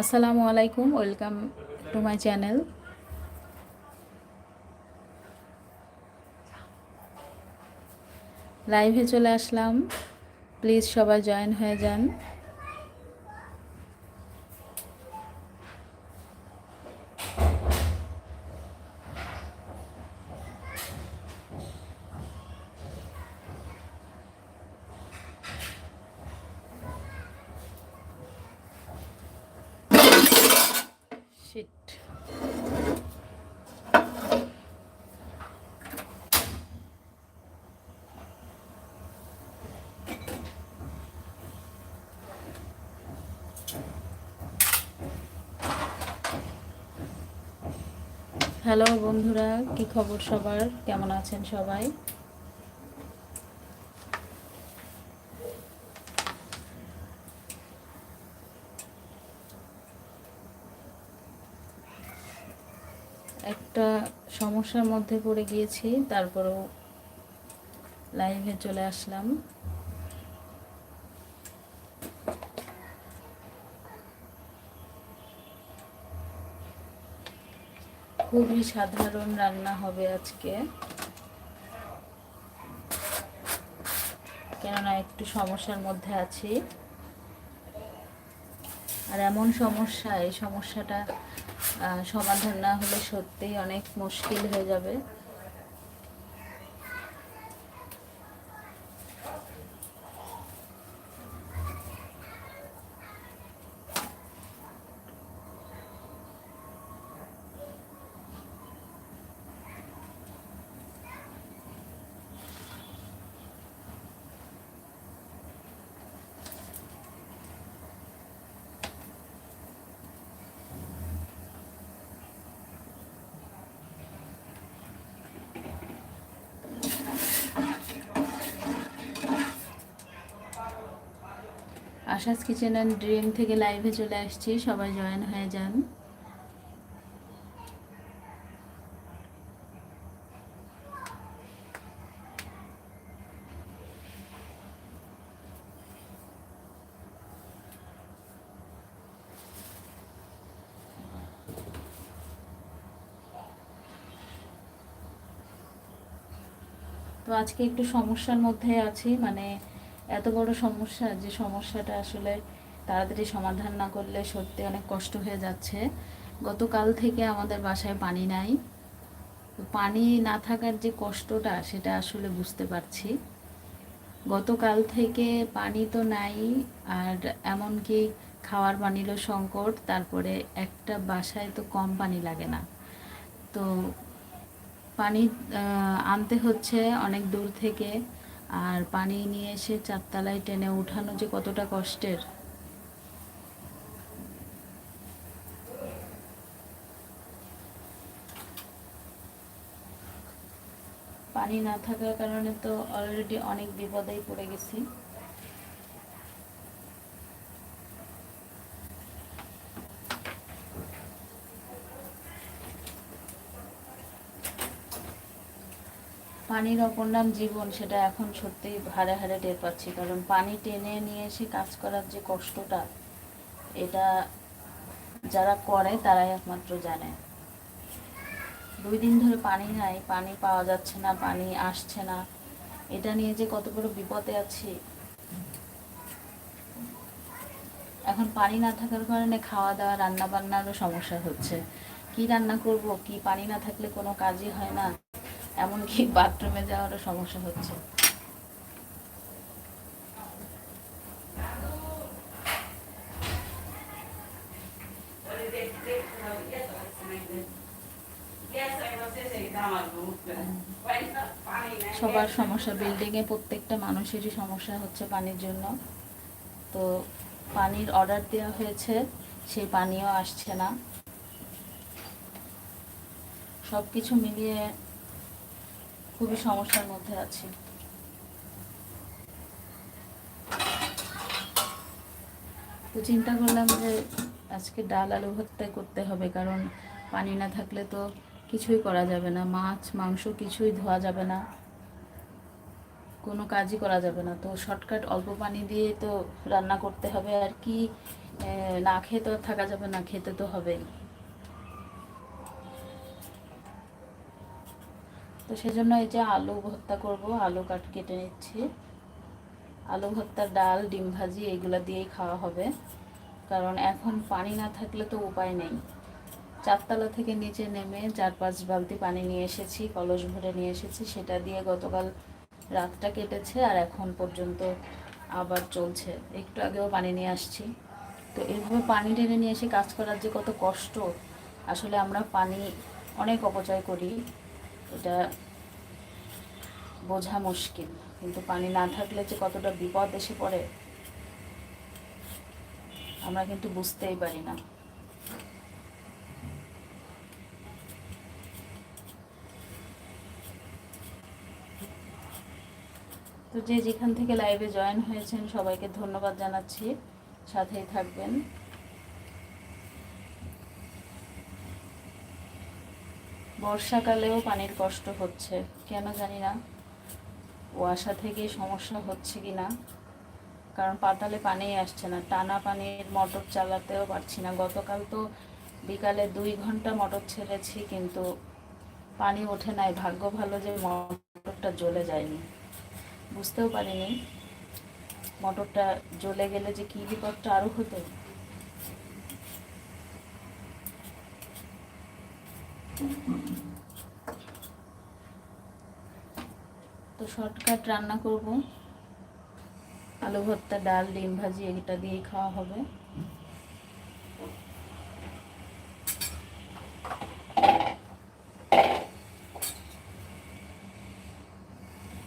আসসালামু আলাইকুম welcome to my channel. লাইভে চলে আসলাম। প্লিজ সবাই জয়েন হয়ে যান। শিট হ্যালো বন্ধুরা কি খবর সবার? কেমন আছেন সবাই? একটা সমস্যার মধ্যে পড়ে গিয়েছি, তারপরেও লাইভে চলে আসলাম। খুবই সাধারণ রান্না হবে আজকে। কেননা একটু সমস্যার মধ্যে আছি। আর এমন সমস্যা এই সমস্যাটা সমাধান না হলে সত্যিই অনেক মুশকিল হয়ে যাবে। আশাস কিচেন অ্যান্ড ড্রিম থেকে লাইভে চলে আসছি। সবাই জয়েন হয়ে যান। তো আজকে একটু সমস্যার মধ্যে আছি মানে এত বড় সমস্যা যে সমস্যাটা আসলে তাড়াতাড়ি সমাধান না করলে সত্যি অনেক কষ্ট হয়ে যাচ্ছে। গতকাল থেকে আমাদের বাসায় পানি নাই। পানি না থাকার যে কষ্টটা, সেটা আসলে বুঝতে পারছি। গতকাল থেকে পানি তো নাই, আর এমনকি খাওয়ার পানিরও সংকট, তারপরে একটা বাসায় তো কম পানি লাগে না। তো পানি আনতে হচ্ছে অনেক দূর থেকে। আর পানি নিয়ে এসে চারতলায় টেনে উঠানো যে কতটা কষ্টের। পানি না থাকার কারণে তো অলরেডি অনেক বিপদেই পড়ে গেছি। পানির অপর নাম জীবন সেটা এখন সত্যি হারে হারে টের পাচ্ছি। কারণ পানি টেনে নিয়ে এসে কাজ করার যে কষ্টটা, এটা যারা করে তারাই একমাত্র জানে। দুই দিন ধরে পানি নাই, পানি পাওয়া যাচ্ছে না, পানি আসছে না। এটা নিয়ে যে কত বড় বিপদে আছি। এখন পানি না থাকার কারণে খাওয়া দাওয়া রান্না বান্নারও সমস্যা হচ্ছে। কি রান্না করব, কি পানি না থাকলে কোনো কাজই হয় না। এমনকি বাথরুমে যাওয়ারও সমস্যা হচ্ছে। সবার সমস্যা বিল্ডিংয়ে প্রত্যেকটা মানুষেরই সমস্যা হচ্ছে পানির জন্য। তো পানির অর্ডার দেওয়া হয়েছে, সেই পানিও আসছে না। সব কিছু মিলিয়ে খুবই সমস্যার মধ্যে আছি। তো চিন্তা করলাম যে আজকে ডাল আলু ভর্তা করতে হবে, কারণ পানি না থাকলে তো কিছুই করা যাবে না। মাছ, মাংস কিছুই ধোয়া যাবে না। কোনো কাজই করা যাবে না। তো শর্টকাট অল্প পানি দিয়ে তো রান্না করতে হবে। আর কি না খেয়ে তো থাকা যাবে না, খেতে তো হবেই। তো সেই জন্য এই যে আলু ভর্তা করব, আলু কাট কেটে নিচ্ছি। আলু ভর্তা, ডাল, ডিম ভাজি এগুলো দিয়েই খাওয়া হবে। কারণ এখন পানি না থাকলে তো উপায় নেই। চারতলা থেকে নিচে নেমে চার পাঁচ বালতি পানি নিয়ে এসেছি, কলস ভরে নিয়ে এসেছি, সেটা দিয়ে গতকাল রাতটা কেটেছে আর এখন পর্যন্ত আবার চলছে। একটু আগেও পানি নিয়ে আসছি। তো এইভাবে পানি টেনে নিয়ে এসে কাজ করার যে কত কষ্ট, আসলে আমরা পানি অনেক অপচয় করি। এটা বোঝা মুশকিল, কিন্তু পানি না থাকলে যে কতটা বিপদ এসে পড়ে, আমরা কিন্তু বুঝতেই পারি না। তো যে যেখান থেকে লাইভে জয়েন হয়েছেন, সবাইকে ধন্যবাদ জানাচ্ছি। সাথেই থাকবেন। বর্ষাকালেও পানির কষ্ট হচ্ছে, কেন জানি না। কুয়াশা থেকে সমস্যা হচ্ছে কি না? কারণ পাতালে পানি আসছে না, টানা পানির মোটর চালাতেও পারছি না। গতকাল তো বিকালে দুই ঘণ্টা মোটর ছেড়েছি, কিন্তু পানি ওঠে নাই। ভাগ্য ভালো যে মোটরটা জ্বলে যায়নি। বুঝতেও পারিনি মোটরটা জ্বলে গেলে যে কী বিপদটা আরও হতো। শর্টকাট রান্না করব। আলু ভর্তা, ডাল, ডিম ভাজি, এটা দিয়েই খাওয়া হবে।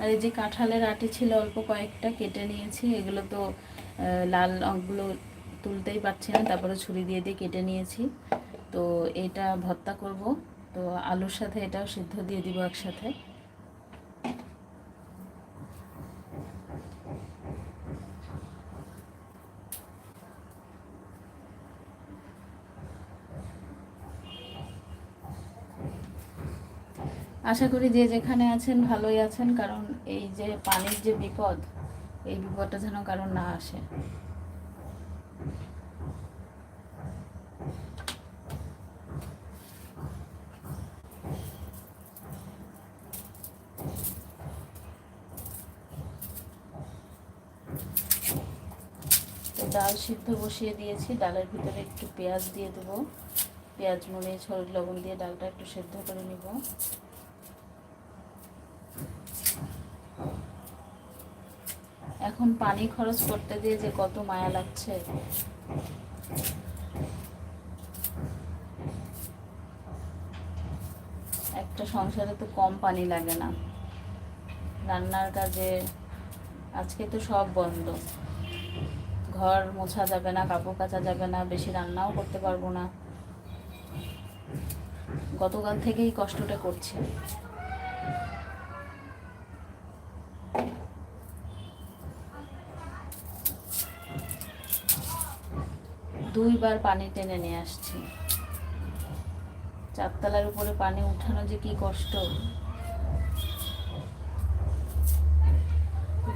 আর এই যে কাঁঠালের আটি ছিল, অল্প কয়েকটা কেটে নিয়েছি। এগুলো তো লাল অঙ্কগুলো তুলতেই পারছি না, তারপরে ছুরি দিয়ে দিয়ে কেটে নিয়েছি। তো এটা ভর্তা করব। তো আলুর সাথে এটাও সিদ্ধ দিয়ে দিব একসাথে। আশা করি যে যেখানে আছেন ভালোই আছেন, কারণ এই যে পানির যে বিপদ, এই বিপদটা যেন কারণ না আসে। ডাল সিদ্ধ বসিয়ে দিয়েছি, ডালের ভিতরে একটু পেঁয়াজ দিয়ে দেবো। পেঁয়াজ, মরিচ, হলুদ, লবণ দিয়ে ডালটা একটু সেদ্ধ করে নিব। এখন পানি খরচ করতে দিয়ে যে কত মায়া লাগছে। একটা সংসারে তো কম পানি লাগে না। রান্নার কাজে আজকে তো সব বন্ধ। ঘর মোছা যাবে না, কাপড় কাচা যাবে না, বেশি রান্নাও করতে পারব না। গতকাল থেকেই কষ্টটা করছি। দুইবার পানি টেনে নিয়ে আসছি। চারতলার উপরে পানি উঠানো যে কি কষ্ট।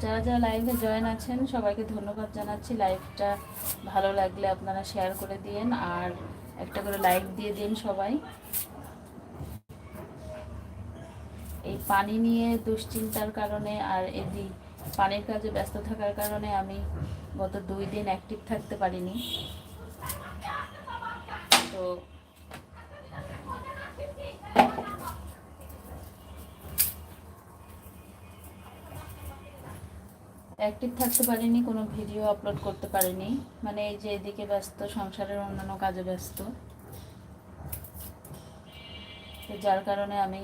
যারা যারা লাইভে জয়েন আছেন, সবাইকে ধন্যবাদ জানাচ্ছি। লাইভটা ভালো লাগলে আপনারা শেয়ার করে দিন আর একটা করে লাইক দিয়ে দিন সবাই। এই পানি নিয়ে দুশ্চিন্তার কারণে আর এদি পানির কাজে ব্যস্ত থাকার কারণে আমি গত দুই দিন অ্যাক্টিভ থাকতে পারিনি। তো অ্যাক্টিভ থাকতে পারিনি, কোনো ভিডিও আপলোড করতে পারিনি। মানে এই যে এদিকে ব্যস্ত, সংসারের অন্যান্য কাজে ব্যস্ত। যার কারণে আমি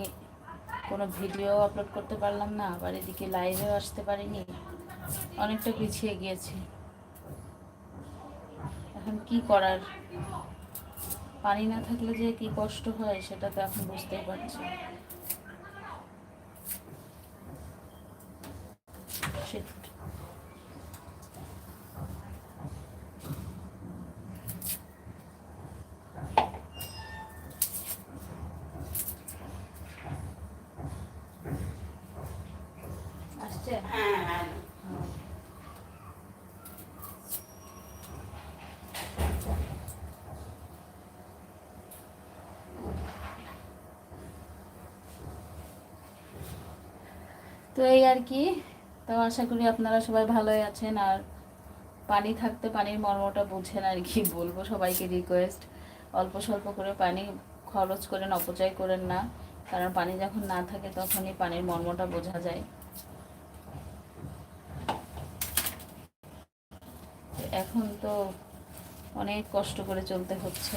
কোনো ভিডিও আপলোড করতে পারলাম না, আবার এদিকে লাইভেও আসতে পারিনি। অনেকটা পিছিয়ে গিয়েছি। এখন কি করার? পানি না থাকলে যে কি কষ্ট হয় সেটা তো এখন বুঝতেই পারছি Shit. আসছে হ্যাঁ তো এই আর কি। তো আশা করি আপনারা সবাই ভালোই আছেন আর পানি থাকতে পানির মর্মটা বুঝেন আর কি বলব। সবাইকে রিকোয়েস্ট অল্প স্বল্প করে পানি খরচ করেন, অপচয় করেন না। কারণ পানি যখন না থাকে তখনই পানির মর্মটা বোঝা যায়। এখন তো অনেক কষ্ট করে চলতে হচ্ছে।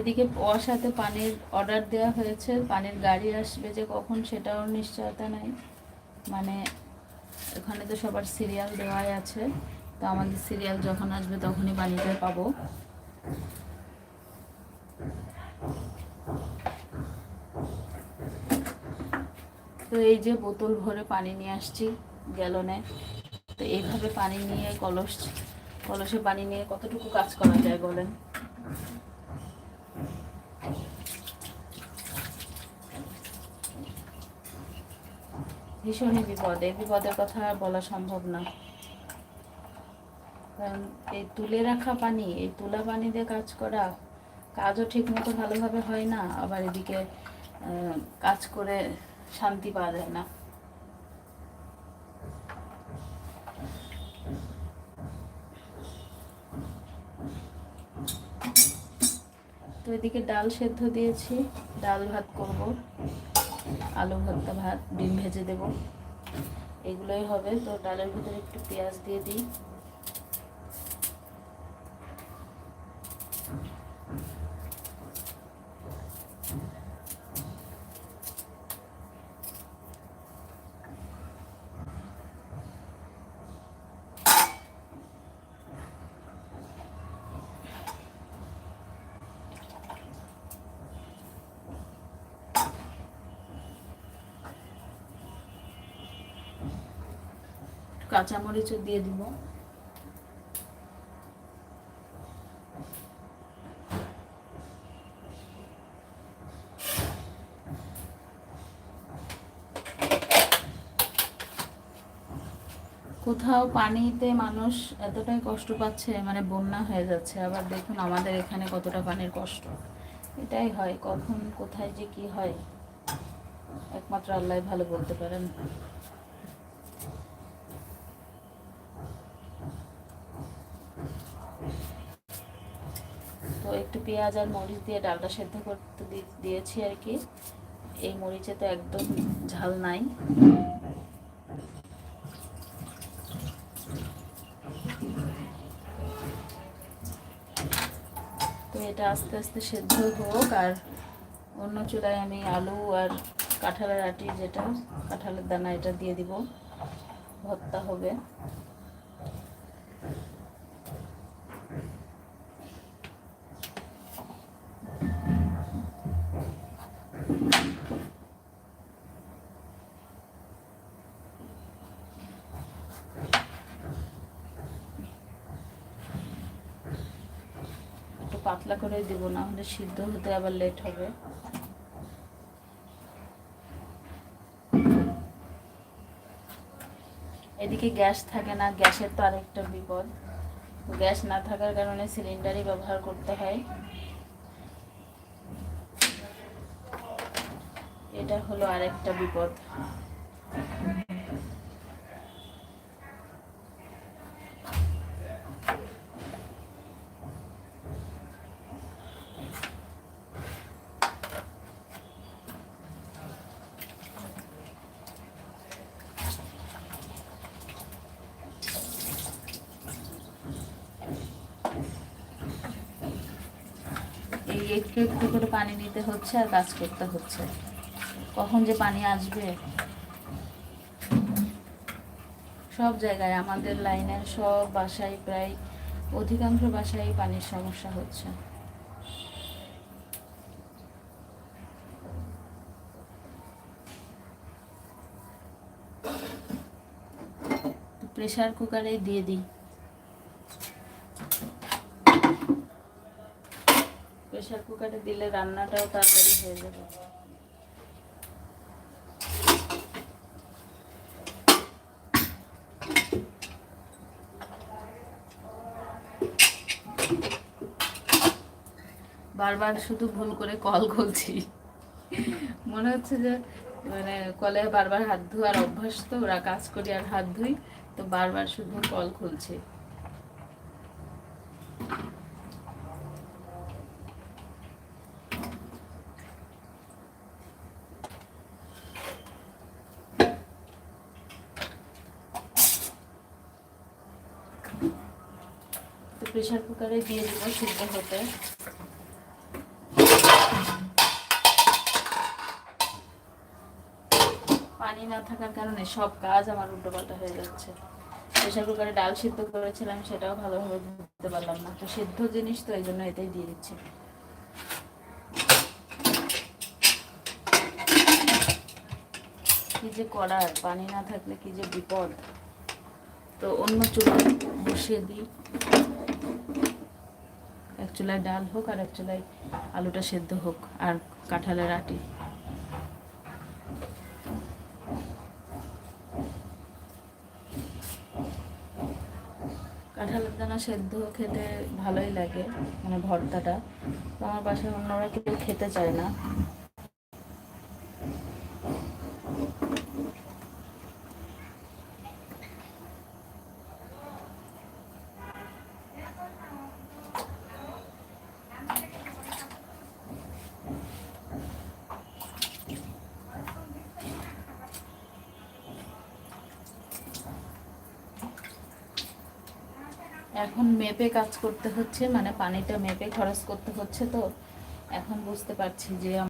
এদিকে সাথে পানির অর্ডার দেওয়া হয়েছে। পানির গাড়ি আসবে যে কখন সেটাও নিশ্চয়তা নাই। মানে এখানে তো সবার সিরিয়াল দেওয়াই আছে। তো আমাদের সিরিয়াল যখন আসবে তখনই পানিটা পাবো। তো এই যে বোতল ভরে পানি নিয়ে আসছি গ্যালনে। তো এইভাবে পানি নিয়ে কলস, কলসে পানি নিয়ে কতটুকু কাজ করা যায় বলেন? ভীষণই বিপদ। এই বিপদের কথা বলা সম্ভব না। কারণ এই তুলে রাখা পানি, এই তুলা পানি দিয়ে কাজ করা, কাজও ঠিক মতো ভালোভাবে হয় না, আবার এদিকে কাজ করে শান্তি পাওয়া যায় না। তো এদিকে ডাল সেদ্ধ দিয়েছি, ডাল ভাত করব। আলু ভর্তা ভাত, ডিম ভেজে দেব। এগুলোই হবে। তো ডালের ভিতরে একটু পেঁয়াজ দিয়ে দিই। কাঁচামরিচও দিয়ে দিব। কোথাও পানিতে মানুষ এতটাই কষ্ট পাচ্ছে মানে বন্যা হয়ে যাচ্ছে। আবার দেখুন আমাদের এখানে কতটা পানির কষ্ট। এটাই হয়, কখন, কোথায় যে কি হয়, একমাত্র আল্লাহ ভালো বলতে পারেন। একটু পেঁয়াজ আর মরিচ দিয়ে ডালটা সেদ্ধ করতে দিয়েছি আর কি। এই মরিচে তো একদম ঝাল নাই। তো এটা আস্তে আস্তে সেদ্ধ হোক আর অন্য চূড়ায় আমি আলু আর কাঁঠালের আটি যেটা, কাঁঠালের দানা এটা দিয়ে দিব। ভর্তা হবে পাতলা করে দিব, না হলে সিদ্ধ হতে আবার লেট হবে। এদিকে গ্যাস থাকে না, গ্যাসের তো আরেকটা বিপদ। গ্যাস না থাকার কারণে সিলিন্ডারই ব্যবহার করতে হয়। এটা হলো আরেকটা বিপদ এই একটু একটু করে পানি নিতে হচ্ছে আর কাজ করতে হচ্ছে। কখন যে পানি আসবে? সব জায়গায়, আমাদের লাইনের সব বাসায় প্রায় অধিকাংশ বাসায় পানির সমস্যা হচ্ছে। প্রেশার কুকারে দিয়ে দিই। প্রেশার কুকারে দিলে রান্নাটাও তাড়াতাড়ি হয়ে যাবে। বারবার শুধু ভুল করে কল করছি। মনে হচ্ছে যে মানে কলে বারবার হাত ধোয়ার অভ্যাস তো, ওরা কাজ করি আর হাত ধুই, তো বারবার শুধু কল খুলছে। প্রেশার কুকারে দিয়ে দিব সিদ্ধ হতে। পানি না থাকার কারণে সব কাজ আমার উল্টোপাল্টা হয়ে যাচ্ছে। প্রেশার কুকারে ডাল সিদ্ধ করেছিলাম, সেটাও ভালোভাবে ধরতে পারলাম না। তো সিদ্ধ জিনিস তো এই জন্য এটাই দিয়ে দিচ্ছি। কি যে করার, পানি না থাকলে কি যে বিপদ। তো অন্য চুলায় বসিয়ে দিই। এক চুলায় ডাল হোক আর এক চুলায় আলুটা সেদ্ধ হোক আর কাঁঠালের আটি। কাঁঠালের দানা সেদ্ধ খেতে ভালোই লাগে মানে ভর্তাটা। তো আমার বাসায় অন্যরা কেউ খেতে চায় না এখন মেপে কাজ করতে হচ্ছে মানে পানিটা মেপে খরচ করতে হচ্ছে তো। এখন বুঝতে পারছি যে